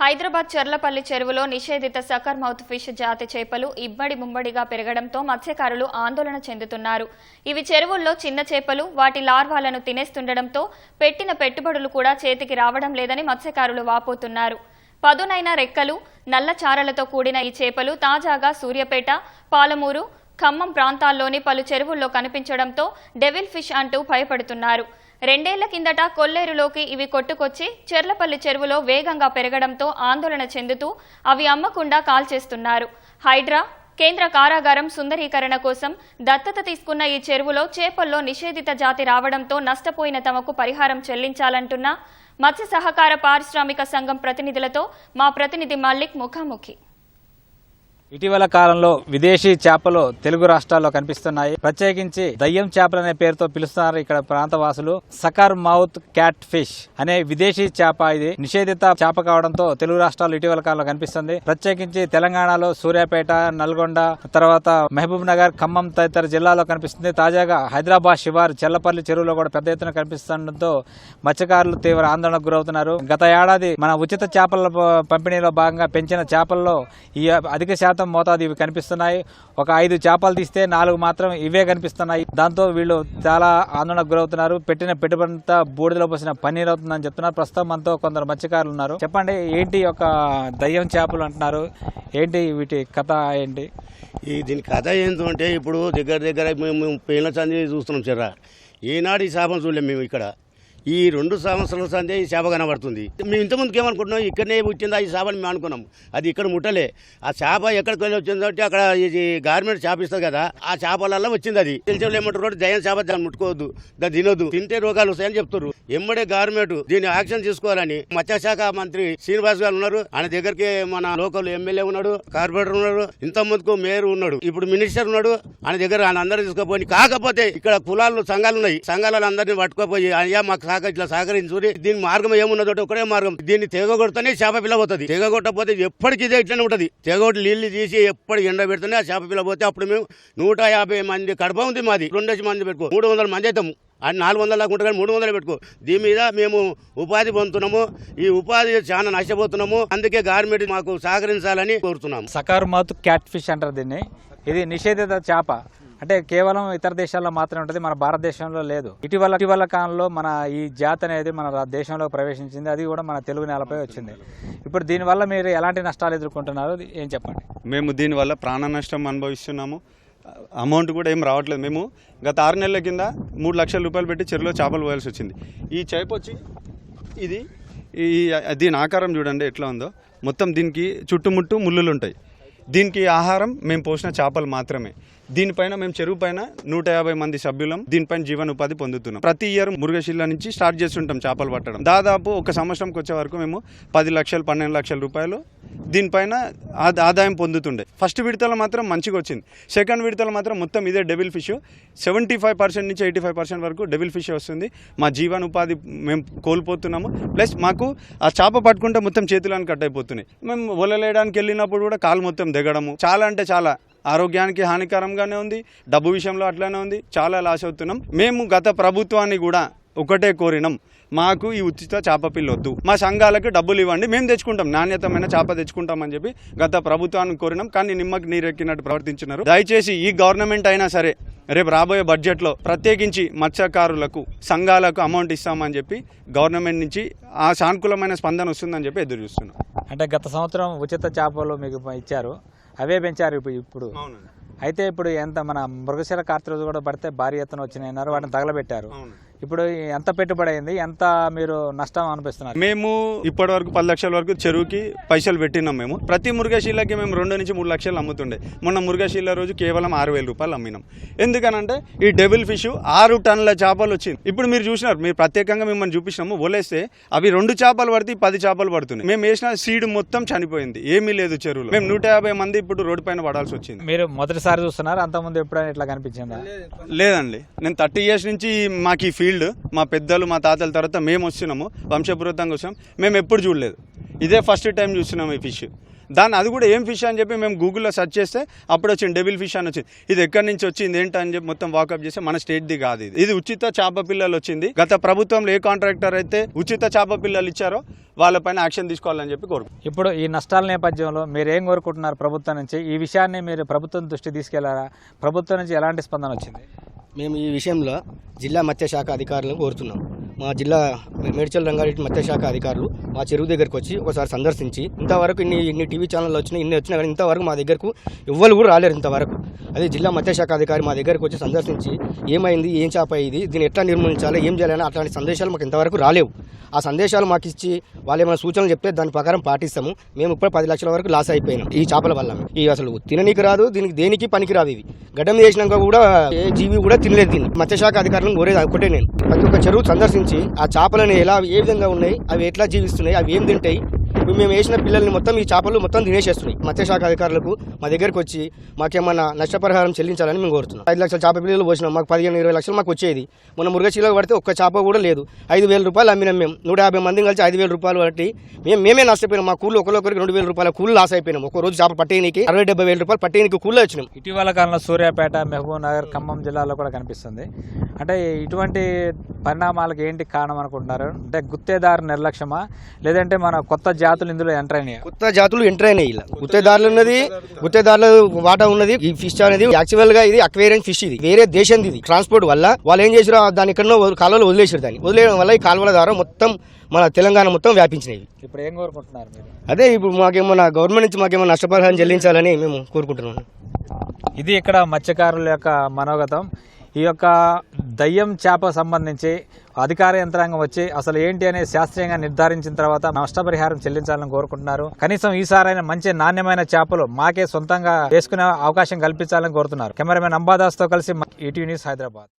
హైదరాబాద్ చెర్లపల్లి చెరువులో నిషేధిత sucker mouth fish జాతి చేపలు ఇబ్బడి ముమ్మడిగా పెరగడంతో మత్స్యకారులు ఆందోళన చెందుతున్నారు. ఇవి చెరువుల్లో చిన్న చేపలు వాటి లార్వాలను తినేస్తుండటంతో పెట్టిన పెట్టుబడులు కూడా చేతికి రావడం లేదని మత్స్యకారులు వాపోతున్నారు. పదునైన రెక్కలు నల్ల చారలతో కూడిన ఈ చేపలు తాజాగా సూర్యపేట పాలమూరు ఖమ్మం ప్రాంతాల్లోని పలు చెరువుల్లో కనిపించడంతో డెవిల్ ఫిష్ అంటూ భయపడుతున్నారు. రెండేళ్ళ కిందట కొల్లేరులోకి ఇవి కొట్టుకొచ్చి చెర్లపల్లి చెరువులో వేగంగా పెరగడంతో ఆందోళన చెందుతూ అవి అమ్మకుండా కాల్చేస్తున్నారు హైడ్రా కేంద్ర కారాగారం సుందరీకరణ కోసం దత్తత తీసుకున్న ఈ చెరువులో చేపల్లో నిషేధిత జాతి రావడంతో నష్టపోయిన తమకు పరిహారం చెల్లించాలంటున్న మత్స్య సహకార పారిశ్రామిక సంఘం ప్రతినిధులతో మా ప్రతినిధి మల్లిక్ ముఖాముఖి. ఇటీవల కాలంలో విదేశీ చేపలు తెలుగు రాష్ట్రాల్లో కనిపిస్తున్నాయి. ప్రత్యేకించి దయ్యం చేపలు అనే పేరుతో పిలుస్తున్నారు ఇక్కడ ప్రాంతవాసులు. సకర్ మౌత్ క్యాట్ ఫిష్ అనే విదేశీ చేప ఇది. నిషేధిత చేప కావడంతో తెలుగు రాష్ట్రాలు ఇటీవల కాలంలో కనిపిస్తుంది. ప్రత్యేకించి తెలంగాణలో సూర్యాపేట నల్గొండ తర్వాత మహబూబ్ నగర్ ఖమ్మం తదితర జిల్లాలో కనిపిస్తుంది. తాజాగా హైదరాబాద్ శివారు చెల్లపల్లి చెరువులో కూడా పెద్ద ఎత్తున కనిపిస్తుండటంతో మత్స్యకారులు తీవ్ర ఆందోళనకు గురవుతున్నారు. గత ఏడాది మన ఉచిత చేపల పంపిణీలో భాగంగా పెంచిన చేపల్లో ఈ అధిక శాతం మోతాదు ఇవి కనిపిస్తున్నాయి. ఒక ఐదు చేపలు తీస్తే నాలుగు మాత్రం ఇవే కనిపిస్తున్నాయి. దాంతో వీళ్ళు చాలా ఆందోళనకు గురవుతున్నారు. పెట్టిన పెట్టుబడి అంతా బూడిదలో పోసిన పన్నీర్ అవుతుందని చెప్తున్నారు. ప్రస్తుతం మనతో కొందరు మత్స్యకారులు ఉన్నారు. చెప్పండి ఏంటి ఒక దయ్యం చేపలు అంటున్నారు? ఏంటి వీటి కథ ఏంటి? ఈ దీని కథ ఏంటంటే ఇప్పుడు దగ్గర దగ్గర మేము పేర్ల చంది చూస్తున్నాం చెర్ర. ఈనాడు ఈ చేపను చూడలేము మేము ఇక్కడ. ఈ రెండు సంవత్సరాల సందే ఈ చేప కనబడుతుంది. మేము ఇంతకుముందుకు ఏమనుకుంటున్నాం? ఇక్కడనే పుట్టిందా ఈ చేపని మేము అనుకున్నాం. అది ఇక్కడ ముట్టలే. ఆ చేప ఎక్కడికి వెళ్ళి వచ్చిందంటే అక్కడ ఇది గార్మెంట్ చేప ఇస్తుంది కదా ఆ చేపలల్లో వచ్చింది అది. తెలిసిన ఏమంటారు జయం చేప దాన్ని ముట్టుకోవద్దు దాన్ని తినొద్దు. తింటే రోగాలు వస్తాయని చెప్తారు ఎమ్మడే గవర్నమెంట్ దీన్ని యాక్షన్ తీసుకోవాలని మత్స్యశాఖ మంత్రి శ్రీనివాస్ గారు ఉన్నారు. ఆయన దగ్గరికి మన లోకల్ ఎమ్మెల్యే ఉన్నాడు కార్పొరేటర్ ఉన్నాడు ఇంత ముందుకు మేయర్ ఉన్నాడు. ఇప్పుడు మినిస్టర్ ఉన్నాడు ఆయన దగ్గర ఆయన అందరూ తీసుకుపోయి కాకపోతే ఇక్కడ కులాలు సంఘాలు ఉన్నాయి. సంఘాలను అందరినీ పట్టుకోపోయి అయ్యా మాకు సహకరి ఇట్లా సహకరించుకుని దీని మార్గం ఏమున్నదో ఒకటే మార్గం. దీన్ని తెగగొడితేనే చేప పిల్ల పోతుంది. తెగగొట్టకపోతే ఎప్పటికీ ఇదే ఇట్లనే ఉంటుంది. తెగొట్టి నీళ్ళు తీసి ఎప్పటి ఎండ పెడితేనే ఆ చేప పిల్ల పోతే అప్పుడు మేము నూట యాభై మంది కడప ఉంది మాది. రెండు మంది పెట్టుకో. మూడు వందల మంది అవుతాము. అది నాలుగు వందల దాకా ఉంటుంది కానీ మూడు వందలు పెట్టుకో. దీని మీద మేము ఉపాధి పొందుతున్నాము. ఈ ఉపాధి చాలా నష్టపోతున్నాము. అందుకే గవర్నమెంట్ మాకు సహకరించాలని కోరుతున్నాము. సకారు మౌత్ క్యాట్ ఫిష్ అంటారు దీన్ని. ఇది నిషేధిత చేప. అంటే కేవలం ఇతర దేశాల్లో మాత్రమే ఉంటుంది మన భారతదేశంలో లేదు. ఇటీవల ఇటీవల కాలంలో మన ఈ జాతి అనేది మన దేశంలో ప్రవేశించింది అది కూడా మన తెలుగు నేలపై వచ్చింది. ఇప్పుడు దీనివల్ల మీరు ఎలాంటి నష్టాలు ఎదుర్కొంటున్నారు? ఏం చెప్పండి. మేము దీనివల్ల ప్రాణ నష్టం అనుభవిస్తున్నాము. అమౌంట్ కూడా ఏం రావట్లేదు. మేము గత ఆరు నెలల కింద మూడు లక్షల రూపాయలు పెట్టి చెరువులో చేపలు పోయాల్సి వచ్చింది. ఈ చేప వచ్చి ఇది ఈ దీని ఆకారం చూడండి ఎట్లా ఉందో. మొత్తం దీనికి చుట్టుముట్టు ముళ్ళులు ఉంటాయి దీనికి ఆహారం మేము పోసిన చేపలు మాత్రమే. దీనిపైన మేము చెరువు పైన నూట యాభై మంది సభ్యులం దీనిపైన జీవనోపాధి పొందుతున్నాం. ప్రతి ఇయర్ మురుగశిల్ల నుంచి స్టార్ట్ చేస్తుంటాం చేపలు పట్టడం. దాదాపు ఒక సంవత్సరంకి వచ్చే వరకు మేము పది లక్షలు పన్నెండు లక్షల రూపాయలు దీనిపైన ఆదాయం పొందుతుండే. ఫస్ట్ విడతలో మాత్రం మంచిగా వచ్చింది. సెకండ్ విడతలో మాత్రం మొత్తం ఇదే devil fish. Seventy five percent నుంచి ఎయిటీ ఫైవ్ పర్సెంట్ వరకు డెబిల్ ఫిష్ వస్తుంది. మా జీవనోపాధి మేము కోల్పోతున్నాము. ప్లస్ మాకు ఆ చేప పట్టుకుంటే మొత్తం చేతులను కట్ అయిపోతున్నాయి. మేము వలలేయడానికి వెళ్ళినప్పుడు కూడా కాలు మొత్తం దిగడము. చాలా అంటే చాలా ఆరోగ్యానికి హానికరంగానే ఉంది డబ్బు విషయంలో అట్లానే ఉంది చాలా లాస్ అవుతున్నాం. మేము గత ప్రభుత్వాన్ని కూడా ఒకటే కోరినాం మాకు ఈ ఉచిత చేప పిల్లొద్దు మా సంఘాలకు డబ్బులు ఇవ్వండి మేము తెచ్చుకుంటాం నాణ్యతమైన చేప తెచ్చుకుంటామని చెప్పి గత ప్రభుత్వాన్ని కోరినాం కానీ నిమ్మకి నీరెక్కినట్టు ప్రవర్తించినారు. దయచేసి ఈ గవర్నమెంట్ అయినా సరే రేపు రాబోయే బడ్జెట్లో ప్రత్యేకించి మత్స్యకారులకు సంఘాలకు అమౌంట్ ఇస్తామని చెప్పి గవర్నమెంట్ నుంచి ఆ సానుకూలమైన స్పందన వస్తుందని చెప్పి ఎదురు చూస్తున్నాం. అంటే గత సంవత్సరం ఉచిత చేపలు మీకు ఇచ్చారు. అవే పెంచారు ఇప్పుడు. అయితే ఇప్పుడు ఎంత మన మృగశిర కార్తీ రోజు కూడా పడితే భారీ ఎత్తున వచ్చినాయి అన్నారు వాటిని తగలబెట్టారు. ఇప్పుడు ఎంత పెట్టుబడి అయింది? ఎంత మీరు నష్టం అనిపిస్తున్నారు? మేము ఇప్పటి వరకు పది లక్షల వరకు చెరువుకి పైసలు పెట్టినాం మేము. ప్రతి మురుగశీలకి మేము రెండు నుంచి మూడు లక్షలు అమ్ముతుండే. మొన్న మురుగశీల రోజు కేవలం ఆరు వేల రూపాయలు అమ్మినాం. ఎందుకనంటే ఈ డెవిల్ ఫిష్ ఆరు టన్నుల చేపలు వచ్చింది. ఇప్పుడు మీరు చూసినారు మీరు ప్రత్యేకంగా మిమ్మల్ని చూపించినాము వలేస్తే అవి రెండు చేపలు పడితే పది చేపలు పడుతున్నాయి. మేము వేసిన సీడ్ మొత్తం చనిపోయింది. ఏమీ లేదు చెరువులో. మేము నూట యాభై మంది ఇప్పుడు రోడ్డు పైన పడాల్సి వచ్చింది. మీరు మొదటిసారి చూస్తున్నారు అంతకుముందు ఎప్పుడైనా ఇట్లా కనిపించిందా? లేదండి. నేను థర్టీ ఇయర్స్ నుంచి మాకు ఈ ఫీల్డ్ మా పెద్దలు మా తాతల తర్వాత మేము వస్తున్నాము వంశపూర్వకంగా వచ్చాం మేము ఎప్పుడు చూడలేదు. ఇదే ఫస్ట్ టైం చూస్తున్నాం ఈ ఫిష్ దాన్ని అది కూడా ఏం ఫిష్ అని చెప్పి మేము గూగుల్లో సెర్చ్ చేస్తే అప్పుడు వచ్చింది డెబిల్ ఫిష్ అని వచ్చింది. ఇది ఎక్కడి నుంచి వచ్చింది ఏంటి అని చెప్పి మొత్తం వాకప్ చేస్తే మన స్టేట్ది కాదు ఇది. ఇది ఉచిత చేప పిల్లలు వచ్చింది. గత ప్రభుత్వంలో ఏ కాంట్రాక్టర్ అయితే ఉచిత చేప పిల్లలు ఇచ్చారో వాళ్ళపైన యాక్షన్ తీసుకోవాలని చెప్పి కోరుకు ఇప్పుడు ఈ నష్టాల నేపథ్యంలో మీరు ఏం కోరుకుంటున్నారు ప్రభుత్వం నుంచి? ఈ విషయాన్ని మీరు ప్రభుత్వం దృష్టి తీసుకెళ్ళారా? ప్రభుత్వం నుంచి ఎలాంటి స్పందన వచ్చింది? మేము ఈ విషయంలో జిల్లా మత్స్యశాఖ అధికారులను కోరుతున్నాం. మా జిల్లా మేడ్చల్ రంగారెడ్డి మత్స్యశాఖ అధికారులు మా చెరువు దగ్గరకు వచ్చి ఒకసారి సందర్శించి ఇంతవరకు ఇన్ని ఇన్ని టీవీ ఛానళ్ళు వచ్చినా ఇన్ని వచ్చినా కానీ ఇంతవరకు మా దగ్గరకు ఎవ్వరు కూడా రాలేరు ఇంతవరకు. అదే జిల్లా మత్స్యశాఖ అధికారి మా దగ్గరకు వచ్చి సందర్శించి ఏమైంది ఏం చేప ఇది దీన్ని ఎట్లా నిర్మూలించాలి ఏం చేయాలని అట్లాంటి సందేశాలు మాకు ఇంతవరకు రాలేవు. ఆ సందేశాలు మాకు ఇచ్చి వాళ్ళు ఏమైనా సూచనలు చెప్తే దాని ప్రకారం పాటిస్తాము. మేము ఇప్పుడు పది లక్షల వరకు లాస్ అయిపోయినాం ఈ చేపల వల్ల. ఈ అసలు తిననీకి రాదు దీనికి దేనికి పనికిరాదు ఇవి. గడ్డం చేసినాక కూడా ఏ జీవి కూడా తినలేదు దీన్ని. మత్స్యశాఖ అధికారులను కోరేది ఒకటే నేను. ప్రతి ఒక్క చెరువు సందర్శించి ఆ చేపలని ఎలా ఏ విధంగా ఉన్నాయి అవి ఎట్లా జీవిస్తున్నాయి అవి ఏం తింటాయి ఇప్పుడు మేము వేసిన పిల్లల్ని మొత్తం ఈ చేపలు మొత్తం తినేసేస్తున్నాయి. మత్స్యశాఖ అధికారులకు మా దగ్గరకు వచ్చి మాకేమన్నా నష్టపరిహారం చెల్లించాలని మేము కోరుతున్నాం. ఐదు లక్షల చేప పిల్లలు పోసినాం. మాకు పదిహేను ఇరవై లక్షలు మాకు వచ్చేది. మన మురుగశీలో పడితే ఒక్క చేప కూడా లేదు. ఐదు వేల రూపాయలు అమ్మినాం మేము. నూట యాభై మంది కలిసి ఐదు వేల రూపాయలు పట్టి మేము మేమే నష్టపోయినాం. మా కూలు ఒకరికొకరికి రెండు వేల రూపాయల కూలు లాస్ అయిపోయినాం. ఒక రోజు చేప పట్టేయనికి అరవై డెబ్బై వేల రూపాయలు పట్టేనికి కూలు వచ్చినాం. ఇటీవల కాలంలో సూర్యాపేట మహబూబ్ నగర్ ఖమ్మం జిల్లాలో కూడా కనిపిస్తుంది. అంటే ఇటువంటి పరిణామాలకు ఏంటి కారణం అనుకుంటున్నారు? అంటే గుత్తేదారు నిర్లక్ష్యమా? లేదంటే మన కొత్త జాతులు ఇందులో ఎంటర్ అయినాయా? కొత్త జాతులు ఎంటర్ అయినాయి ఇలా. గుత్తేదారులు ఉన్నది గుత్తేదారుల వాటా ఉన్నది ఈ ఫిష్ అనేది. యాక్చువల్గా ఇది అక్వేరియం ఫిష్ ఇది. వేరే దేశంది ఇది. ట్రాన్స్పోర్ట్ వల్ల వాళ్ళు ఏం చేసారు దాని ఎక్కడో కాలువలో వదిలేసారు దాన్ని. వదిలేయడం వల్ల ఈ కాలువల ద్వారా మొత్తం మన తెలంగాణ మొత్తం వ్యాపించినాయి ఇప్పుడు ఏం కోరుకుంటున్నారు అదే ఇప్పుడు మాకేమన్నా గవర్నమెంట్ నుంచి మాకేమన్నా నష్టపరిహారం చెల్లించాలని మేము కోరుకుంటున్నాం. ఇది ఇక్కడ మత్స్యకారుల యొక్క మనోగతం. ఈ యొక్క దయ్యం చేప సంబంధించి అధికార యంత్రాంగం వచ్చి అసలు ఏంటి అనేది శాస్త్రీయంగా నిర్ధారించిన తర్వాత నష్టపరిహారం చెల్లించాలని కోరుకుంటున్నారు. కనీసం ఈసారైనా మంచి నాణ్యమైన చేపలు మాకే సొంతంగా వేసుకునే అవకాశం కల్పించాలని కోరుతున్నారు. కెమెరామెన్ అంబాదాస్తో కలిసి ఈటీవీ న్యూస్ హైదరాబాద్.